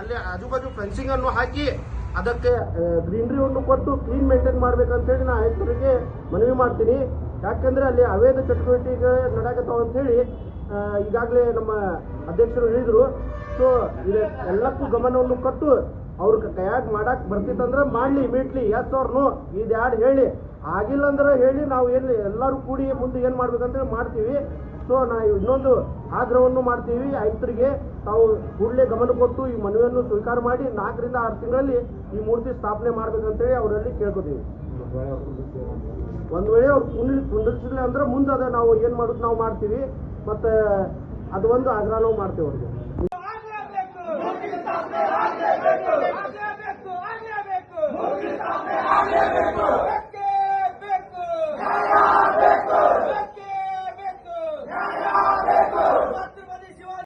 ಅಲ್ಲಿ ಆಜು ಬಾಜು ಫೆನ್ಸಿಂಗ್ ಅನ್ನು ಹಾಕಿ ಅದಕ್ಕೆ ಗ್ರೀನ್ರಿ ಅನ್ನು ಕೊಟ್ಟು ಕ್ಲೀನ್ ಮೇಂಟೈನ್ ಮಾಡ್ಬೇಕಂತೇಳಿ ನಾ ಆಯುಕ್ತರಿಗೆ ಮನವಿ ಮಾಡ್ತೀನಿ. ಯಾಕಂದ್ರೆ ಅಲ್ಲಿ ಅವೇಧ ಚಟುವಟಿಕೆ ಅಂತ ಅಂತೇಳಿ ಈಗಾಗಲೇ ನಮ್ಮ ಅಧ್ಯಕ್ಷರು ಹೇಳಿದ್ರು. ಸೊ ಎಲ್ಲಕ್ಕೂ ಗಮನವನ್ನು ಕೊಟ್ಟು ಅವ್ರ ಕೈಯಾಗಿ ಮಾಡಕ್ ಬರ್ತಿತ್ತಂದ್ರೆ ಮಾಡ್ಲಿ ಇಮಿಡಿಯಟ್ಲಿ ಎಸ್ ಅವ್ರ ನೋ ಇದು ಹೇಳಿ. ಆಗಿಲ್ಲ ಅಂದ್ರೆ ಹೇಳಿ ನಾವು ಏನು ಎಲ್ಲರೂ ಕೂಡಿ ಮುಂದೆ ಏನು ಮಾಡ್ಬೇಕಂತೇಳಿ ಮಾಡ್ತೀವಿ. ಸೊ ನಾವು ಇನ್ನೊಂದು ಆಗ್ರಹವನ್ನು ಮಾಡ್ತೀವಿ. ಆಯುಕ್ತರಿಗೆ ತಾವು ಕೂಡಲೇ ಗಮನ ಕೊಟ್ಟು ಈ ಮನವಿಯನ್ನು ಸ್ವೀಕಾರ ಮಾಡಿ ನಾಲ್ಕರಿಂದ ಆರು ತಿಂಗಳಲ್ಲಿ ಈ ಮೂರ್ತಿ ಸ್ಥಾಪನೆ ಮಾಡ್ಬೇಕಂತೇಳಿ ಅವರಲ್ಲಿ ಕೇಳ್ಕೊತೀವಿ. ಒಂದು ವೇಳೆ ಅವ್ರು ಕುಂಡ್ ಕುಂಡಿರ್ಸಿಲ್ಲ ಅಂದ್ರೆ ಮುಂದೆ ಅದ ನಾವು ಏನ್ ಮಾಡೋದು ನಾವು ಮಾಡ್ತೀವಿ. ಮತ್ತೆ ಅದು ಒಂದು ಆಗ್ರಹ ನಾವು ಮಾಡ್ತೀವಿ ಅವ್ರಿಗೆ. ಆಗ್ಲೇಬೇಕು.